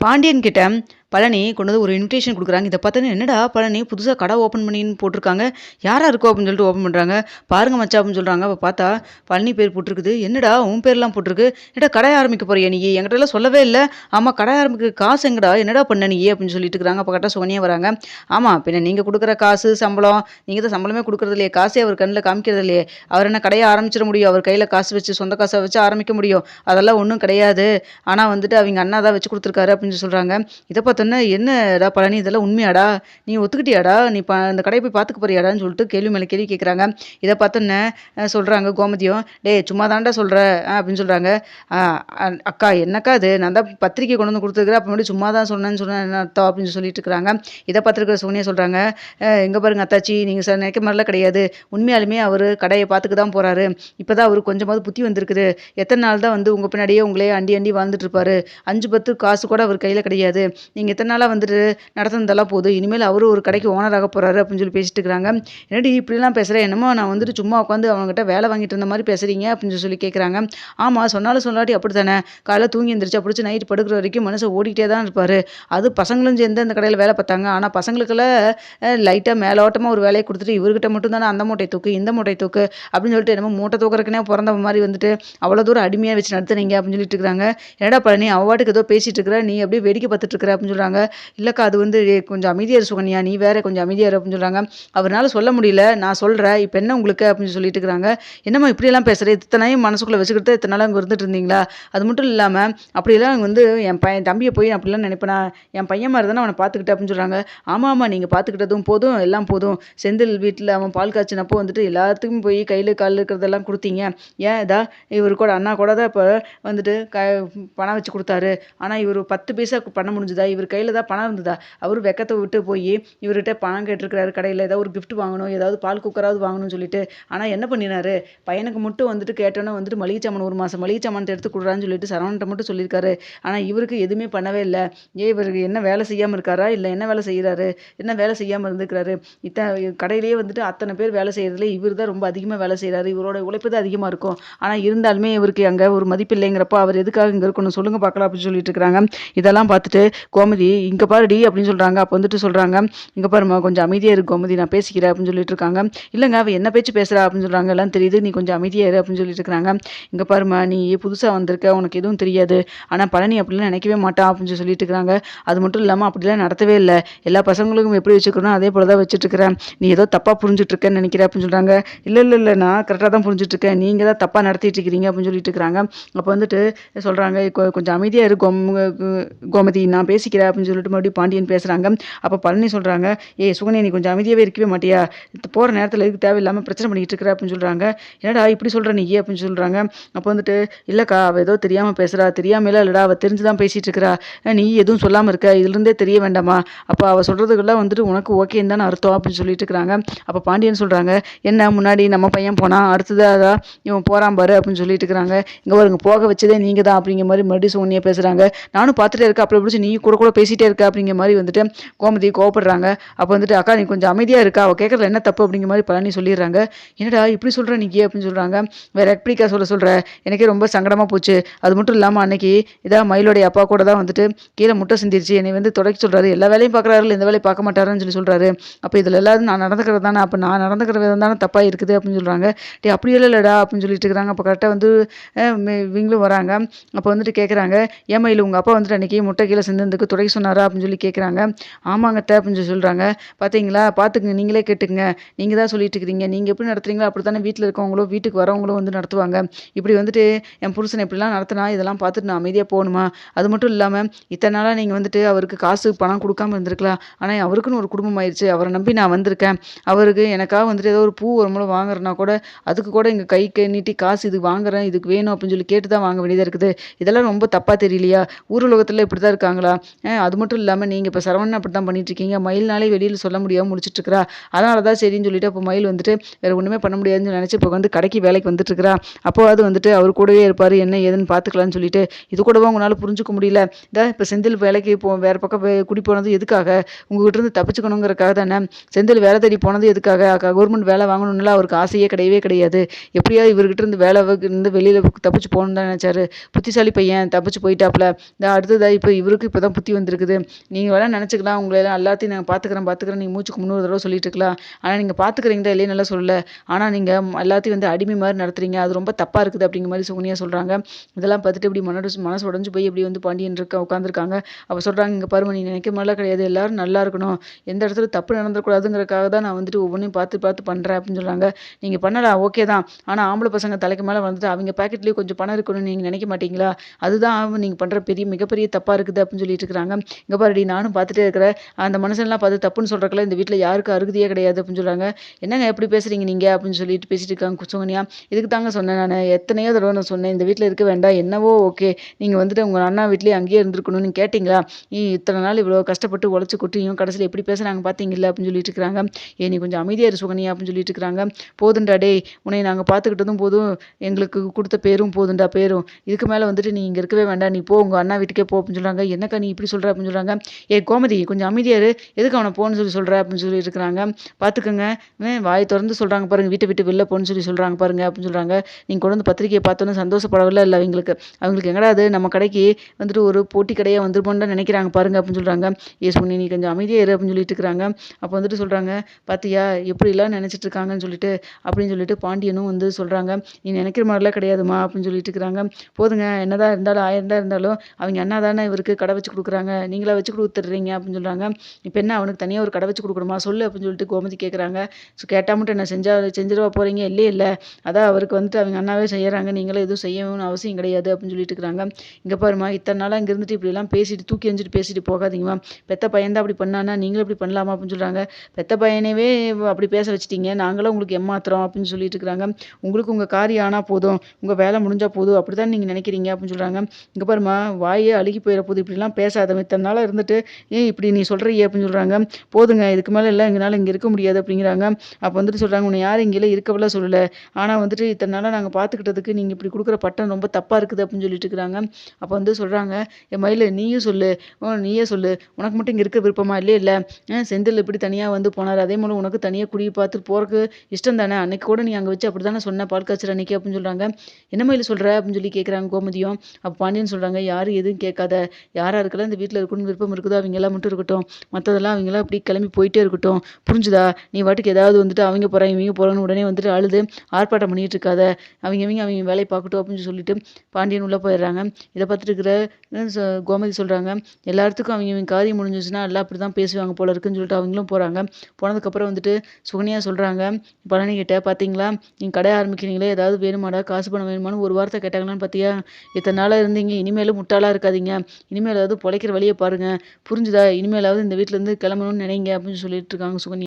பாண்டியன் கிட்ட பழனி கொண்டு வந்து ஒரு இன்விடேஷன் கொடுக்குறாங்க. இதை பார்த்தோன்னே என்னடா பழனி புதுசாக கடை ஓப்பன் பண்ணின்னு போட்டிருக்காங்க. யாராக இருக்கோ அப்படின்னு சொல்லிட்டு ஓப்பன் பண்ணுறாங்க பாருங்க மச்சா அப்படின்னு சொல்கிறாங்க அப்போ பார்த்தா பழனி பேர் போட்டிருக்குது. என்னடா உன் பேர்லாம் போட்டிருக்கு? என்னடா கடை ஆரம்பிக்க போறியா நீ? என்கிட்டலாம் சொல்லவே இல்லை. ஆமாம் கடை ஆரம்பிக்க காசு எங்கடா? என்னடா பண்ண நீ அப்படின்னு சொல்லிட்டு இருக்கிறாங்க அப்போ கரெக்டாக சோனியா வராங்க. ஆமாம் பின்ன நீங்கள் கொடுக்குற காசு சம்பளம் நீங்கள் தான் சம்பளமே கொடுக்குறது இல்லையே. காசே அவர் கண்ணில் காமிக்கிறது இல்லையே. அவர் என்ன கடையை ஆரம்பிச்சிட முடியும்? அவர் கையில் காசு வச்சு சொந்த காசை வச்சு ஆரம்பிக்க முடியும்? அதெல்லாம் ஒன்றும் கிடையாது. ஆனால் வந்துட்டு அவங்க அண்ணா தான் வச்சு கொடுத்துருக்காரு அப்படின்னு சொல்கிறாங்க இதை பார்த்தோன்னா என்னடா பழனி இதெல்லாம் உண்மையாடா? நீ ஒத்துக்கிட்டியாடா? நீ ப அந்த கடையை போய் பார்த்துக்க போறியாடான்னு சொல்லிட்டு கேள்வி மேலே கேள்வி கேட்குறாங்க இதை பார்த்தோன்னே சொல்கிறாங்க கோமதியும் டேய் சும்மா தாண்டா சொல்கிற அப்படின்னு சொல்கிறாங்க அக்கா என்னக்கா அது நான் தான் பத்திரிக்கை கொண்டு வந்து கொடுத்துருக்குறேன். அப்போ சும்மா தான் சொன்னேன்னு சொன்னேன் அர்த்தம்? அப்படின்னு சொல்லிட்டு இருக்கிறாங்க. இதை பார்த்துருக்குற சோனியா சொல்கிறாங்க எங்கே பாருங்க அத்தாச்சி நீங்கள் சார் நினைக்க மாதிரிலாம் கிடையாது. உண்மையாலுமே அவர் கடையை பார்த்துக்க தான் போகிறாரு இப்போ தான் அவருக்கு கொஞ்சமாவது புத்தி வந்திருக்குது. எத்தனை நாள் தான் வந்து உங்கள் பின்னாடியே உங்களே அண்டி அண்டி வாழ்ந்துட்டு இருப்பாரு. அஞ்சு பத்து காசு கூட அவர் கையில் கிடையாது. நீங்கள் எத்தனை நாளாக வந்துட்டு நடத்துனதெல்லாம் போதும் இனிமேல் அவரும் ஒரு கடைக்கு ஓனராக போகிறாரு அப்படின்னு சொல்லி பேசிட்டு இருக்கிறாங்க. என்னடி இப்படிலாம் பேசுகிறேன் என்னமோ நான் வந்துட்டு சும்மா உட்காந்து அவங்ககிட்ட வேலை வாங்கிட்டு இருந்த மாதிரி பேசுகிறீங்க அப்படின்னு சொல்லி கேட்குறாங்க ஆமாம் சொன்னாலும் சொல்லாட்டி அப்படி தானே காலையில் தூங்கி எந்திரிச்சு பிடிச்சி நைட்டு படுக்கிற வரைக்கும் மனுஷன் ஓடிக்கிட்டே தான் இருப்பார். அது பசங்களும் சேர்ந்து அந்த கடையில் வேலை பார்த்தாங்க. ஆனால் பசங்களுக்கெல்லாம் லைட்டாக மேலோட்டமாக ஒரு வேலையை கொடுத்துட்டு இவர்கிட்ட மட்டும் தானே அந்த மூட்டை தூக்கு இந்த மூட்டை தூக்கு அப்படின்னு சொல்லிட்டு என்னமோ மூட்டை தூக்குறக்குனே பிறந்த மாதிரி வந்துட்டு அவ்வளோ தூரம் அடிமையாக வச்சு நடத்துனீங்க அப்படின்னு சொல்லிட்டு இருக்கிறாங்க. என்னடா பழனி அவ்வாட்டுக்கு ஏதோ பேசிட்டு இருக்கிற நீ அப்படியே வேடிக்கை பார்த்துட்டு இருக்கிற அப்படின்னு சொல்கிறாங்க இல்லைக்கா அது வந்து கொஞ்சம் அமைதியார் சுகன்யா நீ வேற கொஞ்சம் அமைதியாக அப்படின்னு சொல்கிறாங்க அவரால் சொல்ல முடியல. நான் சொல்கிறேன் இப்போ என்ன உங்களுக்கு அப்படின்னு சொல்லிட்டு இருக்கிறாங்க. என்னம்மா இப்படியெல்லாம் பேசுகிற இத்தனையும் மனசுக்குள்ளே வச்சுக்கிட்டு இத்தனை நாள் அங்கே இருந்துட்டு இருந்தீங்களா? அது மட்டும் இல்லாமல் அப்படியெல்லாம் வந்து என் பையன் தம்பியை போய் அப்படிலாம் நினைப்பேனா. என் பையன் மாதிரி தானே அவனை பார்த்துக்கிட்டேன் அப்படின்னு சொல்கிறாங்க ஆமாம் ஆமாம் நீங்கள் பார்த்துக்கிட்டதும் போதும். எல்லாம் போதும். செந்தில் வீட்டில் அவன் பால் காய்ச்சினப்போ வந்துட்டு எல்லாத்துக்கும் போய் கையில் கால் இருக்கிறதெல்லாம் கொடுத்தீங்க. ஏன் இதா? இவர் கூட அண்ணா கூட தான் இப்போ வந்துட்டு க பணம் வச்சு கொடுத்தாரு. ஆனால் இவர் பத்து பைசா பண்ண முடிஞ்சுதா? இவர் கையில் தான் பணம் இருந்ததா? அவர் வெக்கத்தை விட்டு போய் இவர்கிட்ட பணம் கேட்டிருக்கிறாரு கடையில் ஏதாவது ஒரு கிஃப்ட் வாங்கணும் ஏதாவது பால் குக்கராவது வாங்கணும்னு சொல்லிட்டு ஆனால் என்ன பண்ணினாரு? பையனுக்கு மட்டும் வந்துட்டு கேட்டோன்னே வந்துட்டு மளிகை சாமான் ஒரு மாதம் மளிகை சாமான் எடுத்து கொடுறான்னு சொல்லிட்டு சரவணன்ட்ட மட்டும் சொல்லியிருக்காரு. ஆனால் இவருக்கு எதுவுமே பண்ணவே இல்லை. ஏன் இவருக்கு என்ன வேலை செய்யாமல் இருக்காரா? இல்லை என்ன வேலை செய்கிறாரு என்ன வேலை செய்யாமல் இருந்துக்கிறாரு இத்தனை கடையிலேயே வந்துட்டு அத்தனை பேர் வேலை செய்கிறதுல இவர் தான் ரொம்ப அதிகமாக வேலை செய்கிறாரு இவரோட உழைப்பு தான் அதிகமாக இருக்கும். ஆனால் இருந்தாலுமே இவருக்கு அங்கே ஒரு மதிப்பு இல்லைங்கிறப்ப அவர் எதுக்காக இங்கே இருக்கணும்? சொல்லுங்கள் பார்க்கலாம் அப்படின்னு சொல்லிட்டு இருக்கிறாங்க. இதெல்லாம் பார்த்துட்டு கோமதி இங்கே பாருடி அப்படின்னு சொல்கிறாங்க அப்போ வந்துட்டு சொல்கிறாங்க இங்கே பாருமா கொஞ்சம் அமைதியாக இருக்கு கோமதி நான் பேசிக்கிறேன் அப்படின்னு சொல்லிட்டு இருக்காங்க. இல்லைங்க அவள் என்ன பேச்சு பேசுகிறா அப்படின்னு சொல்கிறாங்க எல்லாம் தெரியுது நீ கொஞ்சம் அமைதியாக இரு அப்படின்னு சொல்லிட்டு இருக்கிறாங்க. இங்கே பாருமா நீ புதுசாக வந்திருக்க உனக்கு எதுவும் தெரியாது. ஆனால் பழனி அப்படிலாம் நினைக்கவே மாட்டான் அப்படின்னு சொல்லிட்டு இருக்கிறாங்க. அது மட்டும் இல்லாமல் அப்படிலாம் நடத்தவே இல்லை. எல்லா பசங்களுக்கும் எப்படி வச்சுக்கணும் அதே போல தான் வச்சுட்டு இருக்கிறேன். நீ ஏதோ தப்பாக புரிஞ்சுட்ருக்கேன்னு நினைக்கிறேன் அப்படின்னு சொல்கிறாங்க இல்லை இல்லை இல்லை நான் கரெக்டாக தான் புரிஞ்சுட்டு இருக்கேன். நீங்கள் தான் தப்பாக நடத்திட்டு இருக்கிறீங்க அப்படின்னு சொல்லிட்டு இருக்கிறாங்க. அப்போ வந்துட்டு சொல்கிறாங்க கொஞ்சம் அமைதியாக இரு கோமதி நான் பேசிக்கிறேன் அப்படின்னு சொல்லிட்டு மறுபடியும் பாண்டியன் பேசுகிறாங்க அப்போ பழனி சொல்கிறாங்க ஏய் சுகனே நீ கொஞ்சம் அமைதியாகவே இருக்கவே மாட்டியா? போகிற நேரத்தில் எதுக்கு தேவையில்லாமல் பிரச்சனை பண்ணிக்கிட்டு இருக்கிற? அப்படின்னு சொல்கிறாங்க என்னடா இப்படி சொல்கிற நீ? அப்படின்னு சொல்கிறாங்க அப்போ வந்துட்டு இல்லைக்கா அவள் ஏதோ தெரியாமல் பேசுகிறா தெரியாமல் இல்லைடா அவள் தெரிஞ்சு தான் பேசிகிட்டு இருக்கிறா நீ எதுவும் சொல்லாமல் இருக்க. இதுலேருந்தே தெரிய வேண்டாமா? அப்போ அவள் சொல்கிறதுக்கெல்லாம் வந்துட்டு உனக்கு ஓகேன்னு தானே அர்த்தம். அப்படின்னு சொல்லிட்டு இருக்கிறாங்க. அப்போ பாண்டியன் சொல்கிறாங்க என்ன முன்னாடி நம்ம பையன் போனான் அடுத்ததாக இவன் போகிறான் பாரு. அப்படின்னு சொல்லிட்டு இருக்கிறாங்க. இங்கே பாருங்க போக வச்சதே நீங்கள் தான் அப்படிங்கிற மாதிரி மறுபடியும் சோனியா பேசுகிறாங்க நானும் பார்த்துட்டே இருக்கேன். அப்படி பிடிச்சி நீ கூட கூட பேசிகிட்டே இருக்கா அப்படிங்கிற மாதிரி வந்துட்டு கோமதி கோவப்படுறாங்க. அப்போ வந்துட்டு அக்கா நீ கொஞ்சம் அமைதியாக இருக்கா? அவள் கேட்குறதுல என்ன தப்பு? அப்படிங்கிற மாதிரி பழனி சொல்லிடுறாங்க. என்னடா இப்படி சொல்கிற நீக்கி அப்படின்னு சொல்கிறாங்க வேற எப்படிக்கா சொல்ல சொல்கிற எனக்கே ரொம்ப சங்கடமாக போச்சு. அது மட்டும் இல்லாமல் அன்னைக்கு இதான் மயிலோடைய அப்பா கூட தான் வந்துட்டு கீழே முட்டை சிந்திருச்சு. என்னை வந்து தொடக்கி சொல்கிறாரு எல்லா வேலையும் பார்க்குறாரு இந்த வேலையை பார்க்க மாட்டாருன்னு சொல்லி சொல்கிறாரு அப்போ இதில் எல்லாரும் நான் நடந்துக்கிறது தானே? அப்போ நான் நடந்துக்கிற விதம் தானே தப்பாக இருக்குது? அப்படின்னு சொல்கிறாங்க டே அப்படி இல்லைடா அப்படின்னு சொல்லிட்டு இருக்கிறாங்க. அப்போ கரெக்டாக வந்து இவங்களும் வராங்க. அப்போ வந்துட்டு கேட்குறாங்க ஏன் மயில் உங்கள் அப்பா வந்துட்டு அன்றைக்கி முட்டை கீழே சிந்ததுக்கு துடைக்க சொன்னாரா அப்படின்னு சொல்லி கேட்குறாங்க ஆமாங்க தே அப்படின்னு சொல்லி சொல்கிறாங்க பார்த்தீங்களா பார்த்துக்குங்க நீங்களே கேட்டுக்குங்க. நீங்கள் தான் சொல்லிட்டு இருக்கிறீங்க. நீங்கள் எப்படி நடத்துறீங்களோ அப்படி தானே வீட்டில் இருக்கவங்களோ வீட்டுக்கு வரவங்களும் வந்து நடத்துவாங்க. இப்படி வந்துட்டு என் புருஷன் இப்படிலாம் நடத்தினா இதெல்லாம் பார்த்துட்டு நான் அமைதியாக போகணுமா? அது மட்டும் இல்லாமல் இத்தனை நாளாக நீங்கள் வந்துட்டு அவருக்கு காசு பணம் கொடுக்காம இருந்திருக்கலாம். ஆனால் அவருக்குன்னு ஒரு குடும்பம் ஆயிடுச்சு அவரை நம்பி நான் வந்திருக்கேன். அவருக்கு எனக்காக வந்துட்டு ஏதோ ஒரு பூ ஒரு மூலம் வாங்குறேன்னா கூட அதுக்கு கூட எங்கள் கைக்கு நீட்டி காசு இது வாங்குறேன் இதுக்கு வேணும் அப்படின்னு சொல்லி கேட்டு தான் வாங்க வேண்டியதாக இருக்குது. இதெல்லாம் ரொம்ப தப்பாக தெரியலையா? ஊர் உலகத்தில் இப்படி தான் இருக்காங்களா அது மட்டும் இல்லாமல் நீங்கள் இப்போ சரவணன் அப்படி தான் பண்ணிட்டுருக்கீங்க. மயில்னாலே வெளியில் சொல்ல முடியாமல் முடிச்சிட்ருக்கிறா. அதனால தான் சரின்னு சொல்லிட்டு அப்போ மயில் வந்துட்டு வேறு ஒன்றுமே பண்ண முடியாதுன்னு நினச்சி இப்போ வந்து கடைக்கு வேலைக்கு வந்துட்டுருக்கிறா. அப்போவாது வந்துட்டு அவர் கூடவே இருப்பார். என்ன ஏதுன்னு பார்த்துக்கலான்னு சொல்லிட்டு இது கூடவா உங்களால் புரிஞ்சுக்க முடியல. இதான் இப்போ செந்தில் வேலைக்கு போ வேறு பக்கம் குடி போனது எதுக்காக? உங்ககிட்ட இருந்து தப்பிச்சுக்கணுங்கிறக்காக தானே. செந்தில் வேலை தேடி போனது எதுக்காக? கவர்மெண்ட் வேலை வாங்கணும்னுலாம் அவருக்கு ஆசையே கிடையவே கிடையாது. எப்படியாவது இவர்கிட்ட இருந்து வேலை இருந்து வெளியில் தப்பிச்சு போகணும்னு தான் நினச்சாரு. புத்திசாலி பையன் தப்பிச்சு போயிட்டாப்புல. இந்த அடுத்ததா இப்போ இவருக்கு இப்போ தான் புத்தி வந்திருக்குது. நீங்கள் வேணால் நினச்சிக்கலாம். உங்களை எல்லாம் எல்லாத்தையும் நாங்கள் பார்த்துக்குறேன் பார்த்துக்குறேன் நீங்கள் மூச்சுக்கு முந்நூறு தடவை சொல்லிட்டு இருக்கலாம். ஆனால் நீங்கள் பார்த்துக்கிறீங்களா இல்லையே நல்லா சொல்லல. ஆனால் நீங்கள் எல்லாத்தையும் வந்து அடிமை மாதிரி நடத்துறீங்க. அது ரொம்ப தப்பாக இருக்குது அப்படிங்கிற மாதிரி சுகுனியாக சொல்கிறாங்க இதெல்லாம் பார்த்துட்டு இப்படி மனசு மனசு உடஞ்சு போய் இப்படி வந்து பாண்டியன் இருக்க உட்காந்துருக்காங்க அவள் சொல்கிறாங்க இங்கே பாருங்க நீ நினைக்கிற மாதிரிலாம் கிடையாது. எல்லாரும் நல்லா இருக்கணும். எந்த இடத்துல தப்பு நடந்துடக்கூடாதுங்கிறக்காக தான் நான் வந்துட்டு ஒவ்வொன்றையும் பார்த்து பார்த்து பண்ணுறேன் அப்படின்னு சொல்கிறாங்க நீங்கள் பண்ணலாம் ஓகே தான். ஆனால் ஆம்பளை பசங்க தலைக்கு மேலே வந்துட்டு அவங்க பேக்கெட்லேயும் கொஞ்சம் பணம் இருக்கணும்னு நீங்கள் நினைக்க மாட்டீங்களா? அதுதான் நீங்கள் பண்ணுற பெரிய மிகப்பெரிய தப்பாக இருக்குது அப்படின்னு சொல்லிட்டு இருக்கிறாங்க இங்கே பாருடி நானும் பார்த்துட்டே இருக்கிறேன். அந்த மனுஷன்லாம் பார்த்து தப்புன்னு சொல்கிறக்கல இந்த வீட்டில் யாருக்கு அருகதியே கிடையாது அப்படின்னு சொல்கிறாங்க என்னங்க எப்படி பேசுகிறீங்க நீங்கள் அப்படின்னு சொல்லிட்டு பேசிட்டு இருக்காங்க குச்சோங்கனியா இதுக்கு தாங்க சொன்னேன் நான். எத்தனையோ தடவை நான் சொன்னேன். இந்த வீட்டில் இருக்க வேண்டாம். என்னவோ ஓகே. நீங்கள் வந்துட்டு உங்கள் அண்ணா வீட்லேயே அங்கேயே இருந்திருக்கணும்னு கேட்டிங்களா? நீ இத்தனை நாள் இவ்வளோ கஷ்டப்பட்டு உழைச்சி குட்டியும் கடைசியில் எப்படி பேசுகிறாங்க பார்த்தீங்களா அப்படின்னு சொல்லிட்டு இருக்கிறாங்க ஏ நீ கொஞ்சம் அமைதியாக இரு சுகன்யா அப்படின்னு சொல்லிட்டு இருக்கிறாங்க போதுண்டா டே உன்னை நாங்கள் பார்த்துக்கிட்டதும் போதும். எங்களுக்கு கொடுத்த பேரும் போதுண்டா பேரும். இதுக்கு மேலே வந்துட்டு நீ இங்கே இருக்கவே வேண்டாம். நீ போ உங்கள் அண்ணா வீட்டுக்கே போ அப்படின்னு சொல்கிறாங்க என்னக்கா நீ இப்படி சொல்கிற அப்படின்னு சொல்கிறாங்க ஏ கோமதி கொஞ்சம் அமைதியாரு எதுக்கு அவனை போன்னு சொல்லி சொல்கிற அப்படின்னு சொல்லி இருக்கிறாங்க. பார்த்துக்கோங்க வாய் திறந்து சொல்கிறாங்க பாருங்கள் வீட்டை விட்டு வெளில போன்னு சொல்லி சொல்கிறாங்க பாருங்க அப்படின்னு சொல்கிறாங்க நீங்கள் கொண்டு வந்து பத்திரிக்கையை பார்த்தோன்னு சந்தோஷப்படவில்லை இல்லை அவங்களுக்கு? அவங்களுக்கு எங்கடா அது? நம்ம கடைக்கு வந்துட்டு ஒரு போட்டி கடையாக வந்துருமோன்னு நினைக்கிறாங்க பாருங்க அப்படின்னு சொல்கிறாங்க ஏ சொன்னி நீ கொஞ்சம் அமைதியாக இரு அப்படின்னு சொல்லிட்டு இருக்கிறாங்க. அப்போ வந்துட்டு சொல்கிறாங்க பார்த்தியா எப்படிலாம் நினச்சிட்டு இருக்காங்கன்னு சொல்லிட்டு அப்படின்னு சொல்லிட்டு பாண்டியனும் வந்து சொல்கிறாங்க நீ நினைக்கிற மாதிரிலாம் கிடையாதுமா அப்படின்னு சொல்லிட்டு இருக்கிறாங்க. போதுங்க என்னதான் இருந்தாலும் ஆயிரம் தான் இருந்தாலும் அவங்க அண்ணா தானே இவருக்கு கடை வச்சு கொடுக்குறாங்க. நீங்களா வச்சு கொடுத்துட்றீங்க அப்படின்னு சொல்கிறாங்க இப்போ என்ன அவனுக்கு தனியாக ஒரு கடை வச்சு கொடுக்கணுமா? சொல்லு அப்படின்னு சொல்லிட்டு கோமதி கேட்குறாங்க ஸோ கேட்டால் மட்டும் என்ன செஞ்சா செஞ்சிடவா போகிறீங்க இல்லையே இல்லை. அதான் அவருக்கு வந்துட்டு அவங்க அண்ணாவே செய்கிறாங்க நீங்களும் எதுவும் செய்யணும்னு அவசியம் கிடையாது அப்படின்னு சொல்லிட்டு இருக்கிறாங்க. இங்கே பாருமா இத்தனை நாளாக இங்கே இருந்துட்டு இப்படிலாம் பேசிட்டு தூக்கி எஞ்சிட்டு பேசிட்டு போகாதீங்கம்மா. பெத்த பையன் தான் அப்படி பண்ணானா நீங்களும் இப்படி பண்ணலாமா? அப்படின்னு சொல்கிறாங்க பெத்த பையனவே அப்படி பேச வச்சிட்டீங்க. நாங்களும் உங்களுக்கு ஏமாத்துறோம் அப்படின்னு சொல்லிட்டு இருக்கிறாங்க. உங்களுக்கு உங்கள் காரியம் ஆனால் போதும். உங்கள் வேலை முடிஞ்சால் போதும். அப்படி தான் நீங்கள் நினைக்கிறீங்க அப்படின்னு சொல்கிறாங்க இங்கே பாருமா வாயே அழுகி போயிட போது இப்படிலாம் பேசாத இத்தனை நாளாக இருந்துட்டு ஏன் இப்படி நீ சொல்கிறியே அப்படின்னு சொல்கிறாங்க போதுங்க இதுக்கு மேலே இல்லை எங்களால் இங்கே இருக்க முடியாது அப்படிங்கிறாங்க. அப்போ வந்துட்டு சொல்கிறாங்க உன்னை யாரும் இங்கேலாம் இருக்கவெல்லாம் சொல்லலை. ஆனால் வந்துட்டு இத்தனை நாளாக நாங்கள் பார்த்துக்கிட்டதுக்கு நீங்கள் இப்படி கொடுக்குற பட்டம் ரொம்ப தப்பாக இருக்குது அப்படின்னு சொல்லிட்டு இருக்கிறாங்க. அப்போ வந்து சொல்கிறாங்க என் மயில் நீயும் சொல்லு. ஓ நீயே சொல்லு. உனக்கு மட்டும் இங்கே இருக்க விருப்பமா இல்லையே இல்லை? செந்தில் இப்படி தனியாக வந்து போனார். அதே போல் உனக்கு தனியாக குடி பார்த்துட்டு போகிறக்கு இஷ்டம் தானே? அன்னைக்கு கூட நீ அங்கே வச்சு அப்படி தானே சொன்ன பால் காய்ச்சல் அன்னைக்கு அப்படின்னு சொல்கிறாங்க என்ன மயில் சொல்கிற அப்படின்னு சொல்லி கேட்குறாங்க கோமதியும். அப்போ பாண்டியன் சொல்கிறாங்க யாரும் எதுவும் கேட்காத. யாராக இருக்கலாம் இந்த வீட்டில் இருக்கணும்னு விருப்பம் இருக்குதோ அவங்க எல்லாம் மட்டும் இருக்கட்டும். மற்றதெல்லாம் அவங்களாம் அப்படி கிளம்பி போயிட்டே இருக்கட்டும். புரிஞ்சுதா? நீ வாட்டுக்கு ஏதாவது வந்துட்டு அவங்க போகிறாங்க இவங்க போகிறாங்கன்னு உடனே வந்துட்டு அழுது ஆர்ப்பாட்டம் பண்ணிட்டு இருக்காத. அவங்க இவங்க அவங்க வேலையை பார்க்கட்டும் அப்படின்னு சொல்லிட்டு பாண்டியன் உள்ளே போயிடுறாங்க. இதை பார்த்துட்டு இருக்கிற கோமதி சொல்கிறாங்க எல்லாத்துக்கும் அவங்க இவங்க காரியம் முடிஞ்சிச்சுன்னா எல்லாம் அப்படி தான் பேசுவாங்க போல இருக்குன்னு சொல்லிட்டு அவங்களும் போகிறாங்க போனதுக்கப்புறம் வந்துட்டு சுகன்யா சொல்கிறாங்க பழனி கிட்ட பார்த்தீங்களா நீங்கள் கடை ஆரம்பிக்கிறீங்களே ஏதாவது வேணுமாடா? காசு பணம் வேணுமான்னு ஒரு வார்த்தை கேட்டாங்களான்னு பார்த்தியா இத்தனை நாளாக இருந்தீங்க இனிமேலும் முட்டாளாக இருக்காதீங்க. இனிமேல் ஏதாவது பொழைக்கிற வழியை பாருங்கள் புரிஞ்சுதா? இனிமேலாவது இந்த வீட்டிலேருந்து கிளம்பணும்னு நினைங்க அப்படின்னு சொல்லிட்டு இருக்காங்க சுகன்யா.